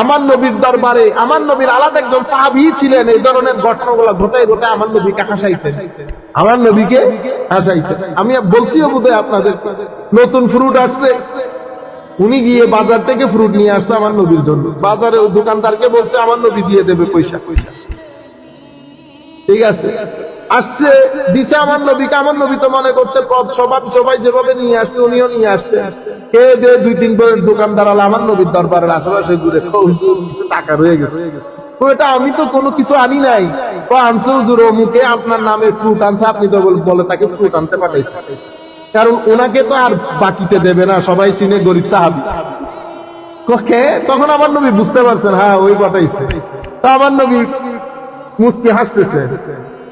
আমার নবীর দরবারে, আমার নবীর আলাদা একজন সাহাবি ছিলেন, এই ধরনের ঘটনাগুলো ঘটাই ঘটাই আমার নবীকে হাসাইতেন। আমার নবীকে হাসাইতেন। আমি বলছিও বোধহয় আপনাদের, নতুন ফ্রুট আসছে। উনি গিয়ে বাজার থেকে ফ্রুট নিয়ে আসছে আমার নবীর জন্য। বাজারে দোকানদারকে বলছে, আমার নবী দিয়ে দেবে পয়সা পয়সা। ঠিক আছে? আসছে, দিছে আমার নবীকে আমার নবী তো মনে করছে পথ সবাই সবাই যেভাবে নিয়ে আসছে, উনিও নিয়ে আসছে। কে দে দুই তিন করে দোকানদার আলা আমার নবীর দরবারের আশেপাশে ঘুরে টাকা রয়ে গেছে। আমি তো কোনো কিছু আনি নাই। তো আনছে অমুকে আপনার নামে ফ্রুট আনছে, আপনি তো বলে তাকে ফ্রুট আনতে পাঠাইছে। কারণ ওনাকে তো আর বাকিতে দেবে না, সবাই চিনে গরিব সাহাবি। তখন আমার নবী বুঝতে পারছেন হ্যাঁ ওই পাঠাইছে। আমার নবী মুসকি হাসতেছে।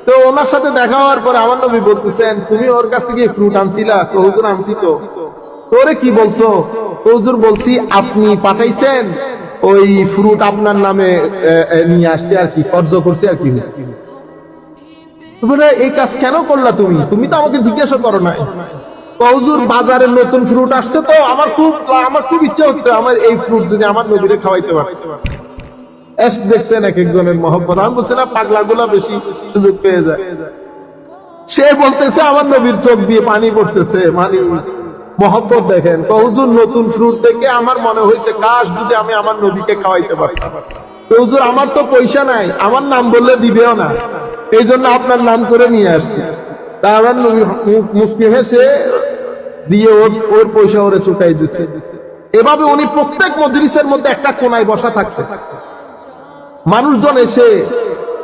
তো ওনার সাথে দেখা হওয়ার পরে আমার নবী বলতেছেন, তুমি ওর কাছে গিয়ে ফ্রুট আনছিলা, হুজুর আনছি তো তোরে কি বলছো? হুজুর বলছি, আপনি পাঠাইছেন, ওই ফ্রুট আপনার নামে নিয়ে আসছে আর কি, কর্জ করছে আর কি। এই কাজ কেন করলা তুমি? তুমি তো আমাকে জিজ্ঞাসা করো নাই। তো হুজুর, বাজারে নতুন ফ্রুট আসছে তো, আমার খুব আমার খুব ইচ্ছা হচ্ছে, আমার এই ফ্রুট যদি আমার নবীরে খাওয়াইতে পারে এস দেখছেন এক একজনের মহব্বত। আমি বলছি, না বেশি সুযোগ পেয়ে যায়। সে বলতেছে, আমার নবীর চোখ দিয়ে পানি পড়তেছে মহব্বত দেখেন নতুন ফ্রুট দেখে আমার মনে হয়েছে, কাশ যদি আমি আমার নবীকে খাওয়াইতে পারতাম। আমার তো পয়সা নাই, আমার নাম বললে দিবেও না। এই জন্য আপনার নাম করে নিয়ে আসছি। তা আমার নবী মুসলিম হেসে দিয়ে ওর ওর পয়সা ওরে চুকাই দিছে। এভাবে উনি প্রত্যেক মজলিসের মধ্যে একটা কোনায় বসা থাকতে মানুষজন এসে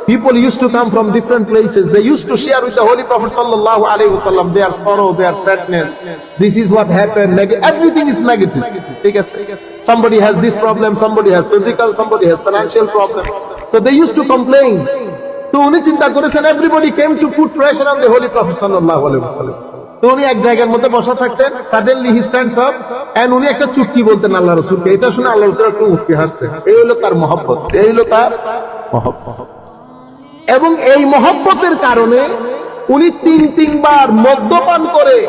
people used to come from different places they used to share with the holy prophet sallallahu alaihi wasallam their sorrow their sadness this is what happened Neg- everything is negative somebody has this problem somebody has physical somebody has financial problem so they used to complain উনি চিন্তা করেছেন everybody came to put pressure on the holy prophet sallallahu alaihi wasallam উনি এক জায়গার মধ্যে বসা থাকতেন suddenly he stands up and উনি একটা বলতেন আল্লাহ এটা শুনে আল্লাহ একটু মুফতি হাসতেন এই হলো তার মহব্বত, এই হলো তার মহব্বত। এবং এই মহব্বতের কারণে উনি তিন তিনবার মদ্যপান করে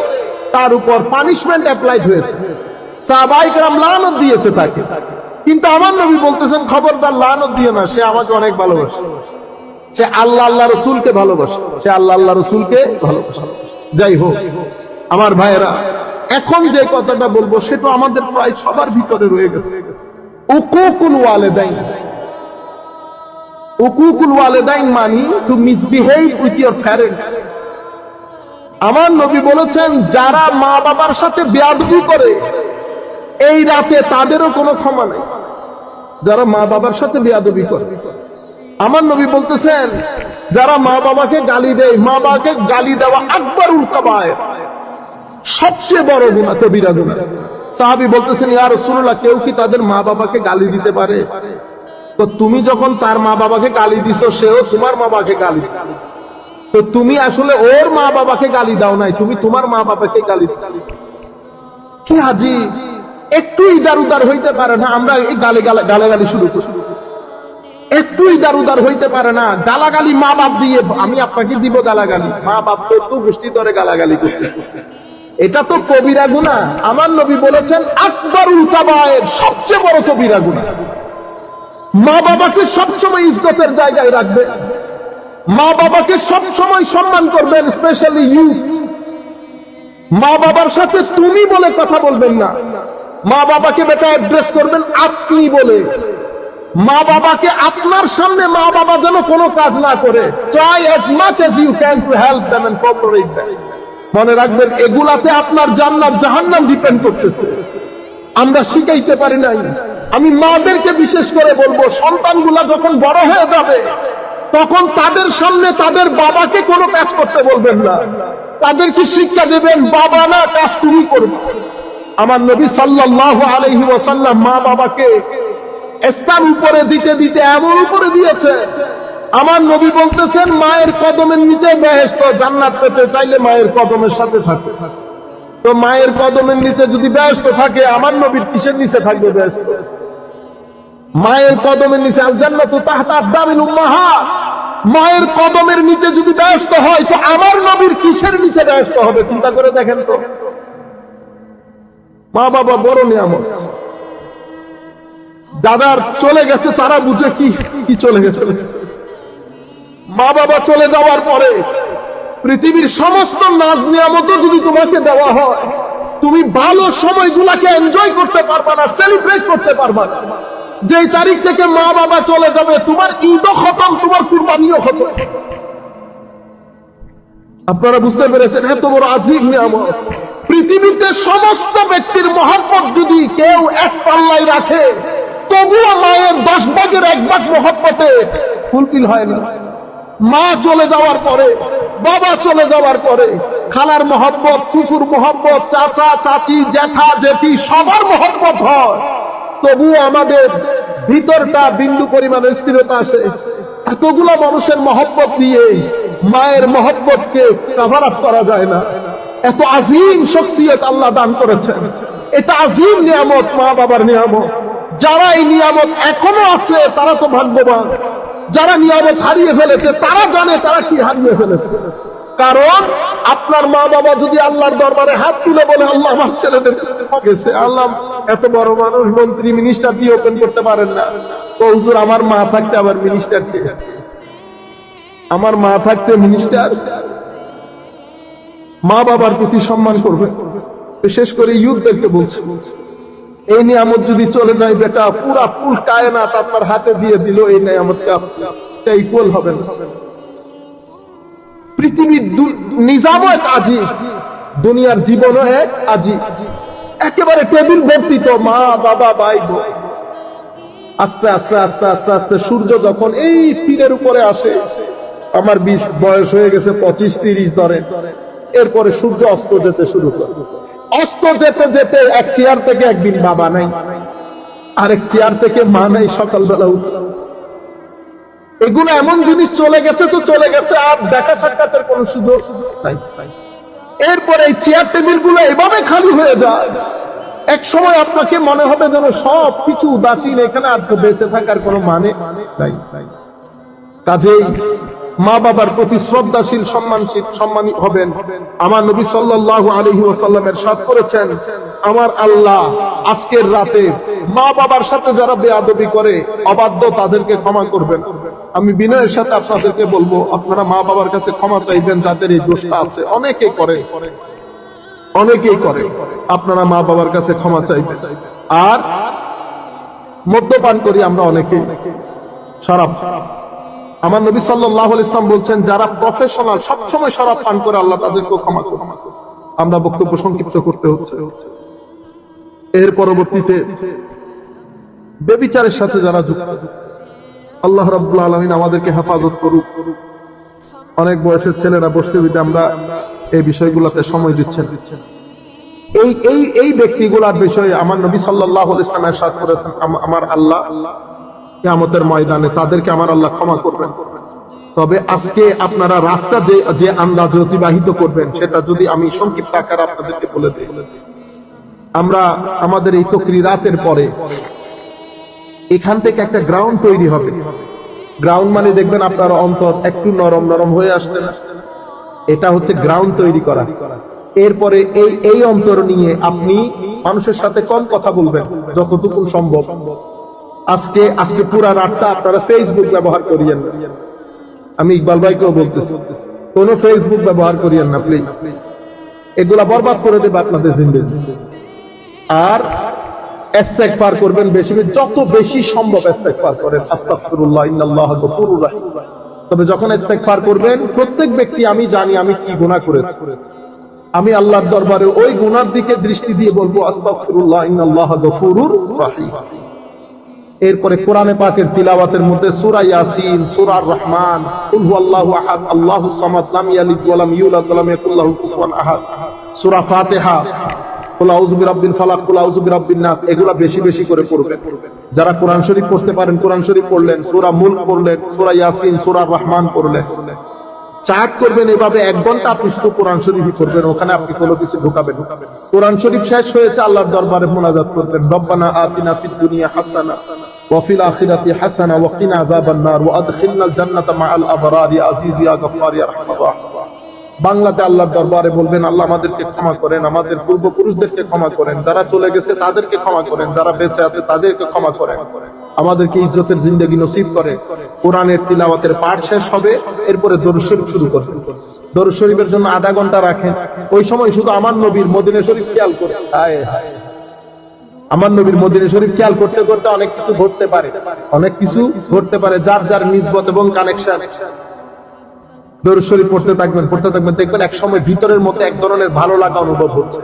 তার উপর পানিশমেন্ট অ্যাপ্লাইড হয়েছে। লানত দিয়েছে তাকে। কিন্তু আমার নবী বলতেছেন, খবরদার, লানত দিও না, সে আমাকে অনেক ভালোবাসে। সে আল্লাহ আল্লাহ রসুলকে ভালোবাসে। সে আল্লাহ আল্লাহ রসুলকে ভালোবাসে। যাই হোক, আমার ভাইয়েরা, এখন যে কথাটা বলব, সেটা আমাদের প্রায় সবার ভিতরে রয়ে গেছে। আমার নবী বলেছেন, যারা মা বাবার সাথে বেয়াদবি করে, এই রাতে তাদেরও কোনো ক্ষমা নেই। যারা মা বাবার সাথে বেয়াদবি করে। আমার নবী বলতেছেন যারা মা বাবাকে গালি দেয়, মা বাবাকে গালি দেওয়া আকবর উল্কাবায় সবচেয়ে বড় গুণা কবিরা গুণা সাহাবি বলতেছেন ইয়ার রসুল্লাহ কেউ কি তাদের মা বাবাকে গালি দিতে পারে? তো তুমি যখন তার মা বাবাকে গালি দিছো, সেও তোমার মা বাবাকে গালি দিছে। তো তুমি আসলে ওর মা বাবাকে গালি দাও নাই, তুমি তোমার মা বাবাকে গালি দিছো। কি হাজি? একটু ইদার উদার হইতে পারে না, আমরা এই গালে গালে গালাগালি শুরু করি একটু ইদার উদার হইতে পারে না। গালাগালি মা বাপ দিয়ে আমি আপনাকে দিব গালাগালি। মা বাপ তো গোষ্ঠী ধরে গালাগালি করতেছে। এটা তো কবিরা গুণা। আমার নবী বলেছেন, আকবরুল কাবায়ের সবচেয়ে বড় কবিরা গুণা। মা বাবাকে সবসময় ইজ্জতের জায়গায় রাখবে। মা বাবাকে সবসময় সম্মান করবেন, স্পেশালি ইউথ। মা বাবার সাথে তুমি বলে কথা বলবেন না। মা বাবাকে বেটা অ্যাড্রেস করবেন, আপনি বলে। মা বাবাকে আপনার সামনে মা বাবা যেন কোনো কাজ না করে। মনে রাখবেন, এগুলাতে আপনার জান্নাত জাহান্নাম ডিপেন্ড করতেছে। আমরা শিখাইতে পারি নাই। আমি মাদেরকে বিশেষ করে বলব, সন্তানগুলা যখন বড় হয়ে যাবে, তখন তাদের সামনে তাদের বাবাকে কোনো কাজ করতে বলবেন না। তাদেরকে শিক্ষা দেবেন? বাবা না, কাজ তুমি করবে। আমার নবী সাল্লাল্লাহু আলাইহি ওয়াসাল্লাম মা বাবাকে স্থান উপরে দিতে দিতে এমন উপরে দিয়েছে। আমার নবী বলতেছেন, মায়ের কদমের নিচে বেহেস্ত জান্নাত পেতে চাইলে মায়ের কদমের সাথে থাকে। তো মায়ের কদমের নিচে যদি ব্যস্ত থাকে, আমার নবীর কিসের নিচে থাকবে ব্যস্ত মায়ের কদমের নিচে মায়ের কদমের নিচে যদি ব্যস্ত হয়, তো আমার নবীর কিসের নিচে ব্যস্ত হবে? চিন্তা করে দেখেন তো। মা বাবা বড় নিয়ামত। যাদের চলে গেছে, তারা বুঝে কি কি চলে গেছে। মা বাবা চলে যাওয়ার পরে পৃথিবীর সমস্ত নাজ নিয়ামত যদি তোমাকে দেওয়া হয়, তুমি ভালো সময়গুলাকে এনজয় করতে পারবা না সেলিব্রেট করতে পারবা না। যেই তারিখ থেকে মা বাবা চলে যাবে, তোমার ঈদও খতম, তোমার কুরবানিও খতম। আপনারা বুঝতে পেরেছেন, এত বড় আজিম নিয়ামত। পৃথিবীতে সমস্ত ব্যক্তির মহব্বত যদি কেউ এক পাল্লায় রাখে তবুও মায়ের দশ ভাগের এক ভাগ মহব্বতে ফুলফিল হয় না মা চলে যাওয়ার পরে, বাবা চলে যাওয়ার পরে, খালার মহব্বত ফুফুর মহব্বত, চাচা, চাচি, জ্যাঠা, জেঠি, সবার মহব্বত হয়। তবুও আমাদের ভিতরটা বিন্দু পরিমাণের স্থিরতা আসে। এতগুলো মানুষের মহব্বত দিয়ে মায়ের মহব্বতকে কাভার আপ করা যায় না। এত আজিম শখসিয়ত আল্লাহ দান করেছেন। এটা আজিম নিয়ামত মা বাবার নিয়ামত। যারা এই নিয়ামত এখনও আছে, তারা তো ভাগ্যবান। যারা নিয়ামত হারিয়ে ফেলেছে, তারা জানে তারা কি হারিয়ে ফেলেছে। কারণ আপনার মা বাবা যদি আল্লাহর দরবারে হাত তুলে বলে, আল্লাহ আমার ছেলেদের গেছে, আল্লাহ এত বড় মানুষ, মন্ত্রী মিনিস্টার দিয়ে ওপেন করতে পারেন না। তো হুজুর, আমার মা থাকতে আবার মিনিস্টার আমার মা থাকতে মিনিস্টার মা বাবার প্রতি সম্মান করবে? বিশেষ করে ইউথদেরকে বলছে। এই নিয়ামত যদি চলে যায় বেটা, পুরা ফুল কায়নাত আপনার হাতে দিয়ে দিল এই নিয়ামতটা। ইকুয়াল হবে না। পৃথিবীর নিজামও এক আজি, দুনিয়ার জীবনও এক আজি। একেবারে টেবিল ভর্তি তো মা, বাবা, ভাই। আস্তে আস্তে আস্তে আস্তে আস্তে সূর্য যখন এই তীরের উপরে আসে, আমার বিশ বয়স হয়ে গেছে, পঁচিশ, তিরিশ ধরে। এরপরে সূর্য অস্ত যেতে শুরু করে। অস্ত যেতে যেতে এক চেয়ার থেকে একদিন বাবা নাই। আরেক চেয়ার থেকে মা নাই সকালবেলা উঠে। এগুলো এমন জিনিস চলে গেছে তো চলে গেছে, আর দেখা সাক্ষাতের কোন সুযোগ এরপরে এই চেয়ার টেবিলগুলো এভাবে খালি হয়ে যায়। এক সময় আপনাকে মনে হবে যেন সব কিছু উদাসীন, এখানে আর বেঁচে থাকার কোনো মানে কাজেই মা বাবার প্রতি শ্রদ্ধাশীল, সম্মানশীল, সম্মানী হবেন। আমার নবী সাল্লাল্লাহু আলাইহি ওয়াসাল্লামের সাথ করেছেন, আমার আল্লাহ আজকের রাতে মা বাবার সাথে যারা বেয়াদবি করে, অবাধ্য তাদেরকে ক্ষমা করবেন। আমি বিনয়ের সাথে আপনাদেরকে বলব, আপনারা মা বাবার কাছে ক্ষমা চাইবেন, যাদের এই দোষটা আছে। অনেকে করে। অনেকেই করে। আপনারা মা বাবার কাছে ক্ষমা চাইবেন। আর মদ্যপান করি আমরা অনেকেই। শরাব। আমার নবী সাল্লাহ ইসলাম বলছেন, যারা প্রফেশনাল সবসময় শরাব পান করে আল্লাহ তাদেরকে ক্ষমা করে আমরা বক্তব্য সংক্ষিপ্ত করতে হচ্ছে। এর পরবর্তীতে বেবিচারের সাথে যারা যুক্ত, আল্লাহ রাব্বুল আলামিন আমাদেরকে হেফাজত করুক। অনেক বয়সের ছেলেরা বসতে দিতে আমরা এই বিষয়গুলোতে সময় দিচ্ছেন। এই এই এই ব্যক্তিগুলার বিষয়ে আমার নবী সাল্লাহ ইসলামের সাথ করেছেন আম- আমার আল্লাহ। কিয়ামতের ময়দানে তাদেরকে আমার আল্লাহ ক্ষমা করবেন। তবে আজকে আপনারা রাতটা যে যে আন্দাজে অতিবাহিত করবেন, সেটা যদি আমি সংক্ষিপ্ত আকার আপনাদেরকে বলে দিই। আমরা আমাদের এই তকরি রাতের পরে এখান থেকে একটা গ্রাউন্ড তৈরি হবে। গ্রাউন্ড মানে দেখবেন আপনার অন্তর একটু নরম নরম হয়ে আসছে এটা হচ্ছে গ্রাউন্ড তৈরি করা। এরপরে এই এই অন্তর নিয়ে আপনি মানুষের সাথে কম কথা বলবেন, যতটুকু সম্ভব। আজকে আজকে পুরা রাতটা আপনারা ফেসবুক ব্যবহার করিয়েন। না আমি ইকবাল ভাইকেও বলতেছি, কোন ফেসবুক ব্যবহার করিয়েন না প্লিজ এগুলা বরবাদ করে দেবে আপনাদের জিন্দগি। আর ইস্তেগফার করবেন বেশি যত বেশি সম্ভব ইস্তেগফার করেন। আস্তাগফিরুল্লাহ, ইন্নাল্লাহ গফুরুর রাহিম। তবে যখন ইস্তেগফার করবেন, প্রত্যেক ব্যক্তি, আমি জানি আমি কি গুনাহ করেছি। আমি আল্লাহর দরবারে ওই গুনার দিকে দৃষ্টি দিয়ে বলব, আস্তাগফিরুল্লাহ, ইন্নাল্লাহ গফুরুর রাহিম। এরপরে কোরআনে পাকের তিলাওয়াতের মধ্যে সুরা ইয়াসিন, সুরা রহমান আহাদ, আল্লাহু সামাদ, লাম ইয়ালিদ ইউলাদ ইয়াকুল লাহু কুফুয়ান আহাদ। ফাতিহা, কুল আউযু বিরাব্বিল ফালাক, কুল আউযু বিরাব্বিন নাস, এগুলা বেশি বেশি করে পড়বেন। যারা কোরআন শরীফ পড়তে পারেন, কোরআন শরীফ পড়লেন, সুরা মুলক পড়লেন, সূরা ইয়াসিন, সূরা রহমান পড়লেন। চাক করবেন এভাবে এক ঘন্টা আপনি শুধু কোরআন শরীফই করবেন ওখানে আপনি কোনো কিছু ঢুকাবেন কোরআন শরীফ শেষ হয়েছে আল্লাহর দরবারে মোনাজাত করবেন রব্বানা আতিনা ফিদ দুনিয়া হাসানা وفي الآخرة حسنة وقنا عذاب النار وأدخلنا الجنة مع الأبرار يا عزيز يا غفار يا رحمن الرحيم বাংলাতে আল্লাহর দরবারে বলবেন, আল্লাহ আমাদেরকে ক্ষমা করেন, আমাদের পূর্বপুরুষদেরকে ক্ষমা করেন, যারা চলে গেছে তাদেরকে ক্ষমা করেন, যারা বেঁচে আছে তাদেরকে ক্ষমা করেন। আমাদেরকে ইজ্জতের জিন্দগি নসিব করে, কোরআনের তিলাওয়াতের পাঠ শেষ হবে, এরপরে দরুদ শুরু করবে। দরুদ শরীফের জন্য আধা ঘণ্টা রাখেন। ওই সময় শুধু আমার নবীর মদিনা শরীফ খেয়াল করে। আমার নবীর মদিনা শরীফ খেয়াল করতে করতে অনেক কিছু ঘটতে পারে। অনেক কিছু ঘটতে পারে, যার যার নিজবত এবং কানেকশন পড়তে থাকবেন পড়তে থাকবেন, দেখবেন এক সময় ভিতরের এক ধরনের ভালো লাগা অনুভব হচ্ছে।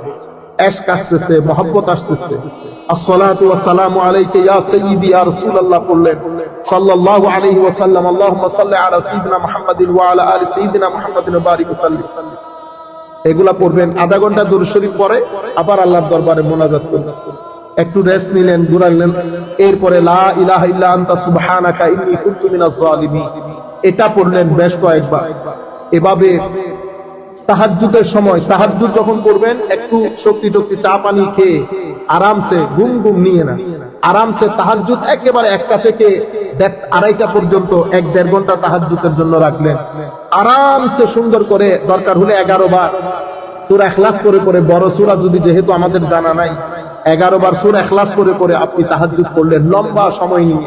এগুলা পড়বেন, আধা ঘণ্টা দরুদ শরীফ পরে আবার আল্লাহর দরবারে মোনাজাত করবেন। একটু রেস্ট নিলেন, ঘুরালেন, এরপরে লা ইলাহা ইল্লা আনতা সুবহানাকা ইন্নী কুনতু মিনাজ জালিমিন এটা পড়লেন বেশ কয়েকবার। এভাবে তাহাজ্জুদের সময় তাহাজ্জুদ যখন করবেন, একটু শক্তি টক্তি চা পানি খেয়ে আরামসে ঘুম ঘুম নিয়ে না আরামসে তাহাজ্জুদ একেবারে একটা থেকে আড়াইটা পর্যন্ত, এক দেড় ঘণ্টা তাহাজ্জুদের জন্য রাখলেন। আরামসে সুন্দর করে দরকার হলে এগারো বার সুরা এখলাস করে করে, বড় সুরা যদি যেহেতু আমাদের জানা নাই, এগারো বার সুরা এখলাস করে করে আপনি তাহাজ্জুদ করলেন, লম্বা সময় নিয়ে।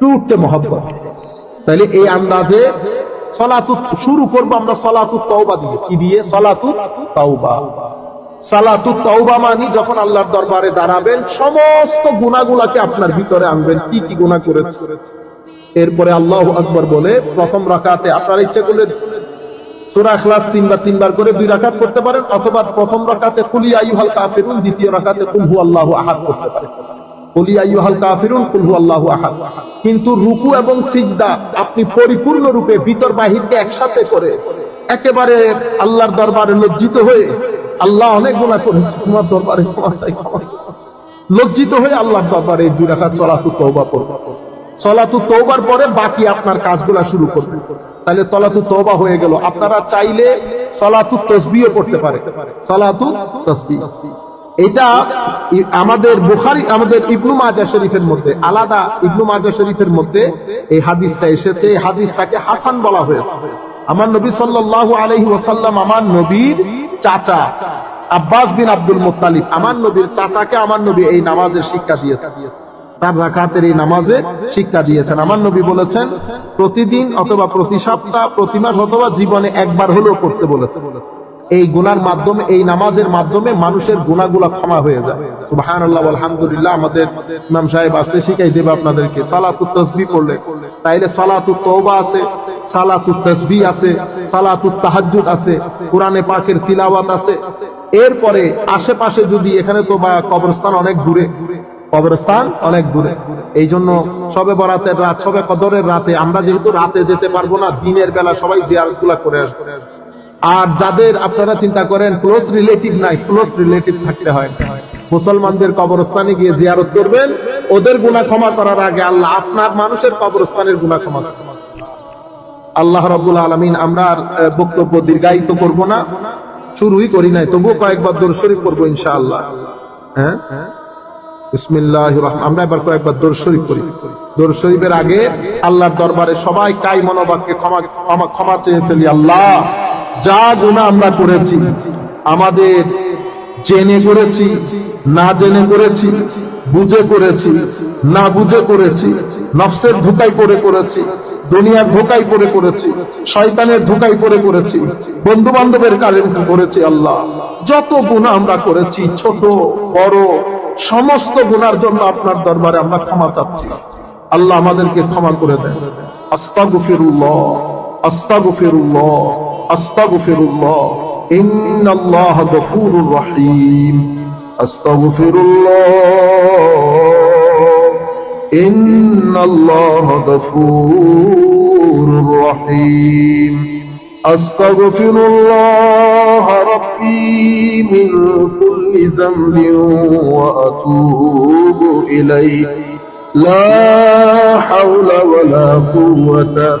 টুটকে মহব্বত। তাহলে এই আন্দাজে শুরু করব আমরা সলাতু তওবা দিয়ে। কি দিয়ে? সলাতু তওবা। মানি যখন আল্লাহর দরবারে দাঁড়াবেন, সমস্ত গুনাহগুলাকে আপনার ভিতরে আনবেন। কি কি গুনাহ করেছে? এরপরে আল্লাহ আকবর বলে, প্রথম রাকাতে আপনার ইচ্ছা করলে সূরা তিনবার তিনবার করে দুই রাকাত করতে পারেন, অথবা প্রথম রাকাতে কুলি আইয়ুহাল কাফিরুন, দ্বিতীয় রাকাতে কুল হুয়াল্লাহু আহাদ করতে পারেন। কিন্তু রুকু এবং সিজদা আপনি পরিপূর্ণ রূপে ভিতর বাহিরকে একসাথে করে একেবারে আল্লাহর দরবারে লজ্জিত হয়ে আল্লাহ অনেক গুনাহ করেছে, তোমার দরবারে। লজ্জিত হয়ে আল্লাহর দরবারে দুই রাকাত সলাতু তওবা করবে সলাতু তওবার পরে বাকি আপনার কাজগুলা শুরু করবে। তাহলে তলাতু তওবা হয়ে গেল। আপনারা চাইলে সলাতু তসবিও করতে পারে। সলাতু তসবি এটা আমাদের বুখারী, আমাদের ইবনু মাজাহ শরীফের মধ্যে, আলাদা ইবনু মাজাহ শরীফের মধ্যে এই হাদিসটা এসেছে। এই হাদিসটাকে হাসান বলা হয়েছে। আমার নবী সাল্লাল্লাহু আলাইহি ওয়াসাল্লাম আমার নবীর চাচা, আব্বাস বিন আব্দুল মুত্তালিব, আমার নবীর চাচাকে আমার নবী এই নামাজের শিক্ষা দিয়েছে তার রাকাতের এই নামাজে শিক্ষা দিয়েছেন। আমার নবী বলেছেন, প্রতিদিন অথবা প্রতি সপ্তাহ, প্রতি মাস অথবা জীবনে একবার হলেও করতে বলেছে এই গুনার মাধ্যমে, এই নামাজের মাধ্যমে মানুষের গুনাহগুলা ক্ষমা হয়ে যায়। সুবহানাল্লাহ, আলহামদুলিল্লাহ, আমাদের ইমাম সাহেব শিখাই দেবে আপনাদেরকে। তাসবিহ পড়লে। তাইলে আছে তাসবিহ আছে আছে, কোরআনে পাকের তিলাওয়াত আছে। এরপরে আশেপাশে যদি এখানে তো বা কবরস্থান অনেক দূরে, কবরস্থান অনেক দূরে। এই জন্য সবে বরাতের রাত, সবে কদরের রাতে আমরা যেহেতু রাতে যেতে পারব না, দিনের বেলা সবাই জিয়ারতগুলা করে আসব। আর যাদের আপনারা চিন্তা করেন ক্লোজ রিলেটিভ নাই ক্লোজ রিলেটিভ থাকতে হয়। মুসলমানদের কবরস্থানে গিয়ে জিয়ারত করবেন, ওদের গুনাহ ক্ষমা করার আগে আল্লাহ আপনার মানুষের কবরস্থানের গুনাহ ক্ষমা আল্লাহ রাব্বুল আলামিন আমরা বক্তব্য দীর্ঘায়িত করব না, শুরুই করি নাই, তবুও কয়েকবার দরুদ শরীফ করব ইনশাআল্লাহ। হ্যাঁ? বিসমিল্লাহ আমরা এবার কয়েকবার দরুদ শরীফ করি দরুদ শরীফের আগে আল্লাহর দরবারে সবাই কাই মনোবাক্যে ক্ষমা ক্ষমা চেয়ে ফেলি, আল্লাহ। যা গুনাহ আমরা করেছি, আমাদের জেনে করেছি, না জেনে করেছি, বুঝে করেছি, না বুঝে করেছি, নফসের ধোকাই করে করেছি, দুনিয়ার ধোকাই করে করেছি, শয়তানের ধোকাই করে করেছি বন্ধু বান্ধবের কারণ করেছি আল্লাহ। যত গুণা আমরা করেছি, ছোট, বড়, সমস্ত গুনার জন্য আপনার দরবারে আমরা ক্ষমা চাচ্ছি। আল্লাহ আমাদেরকে ক্ষমা করে দেন। আস্তাগফিরুল্লাহ। أستغفر الله أستغفر الله. إن الله غفور رحيم. أستغفر الله. إن الله غفور رحيم. أستغفر الله ربي من كل ذنب وأتوب إليه. لا حول ولا قوة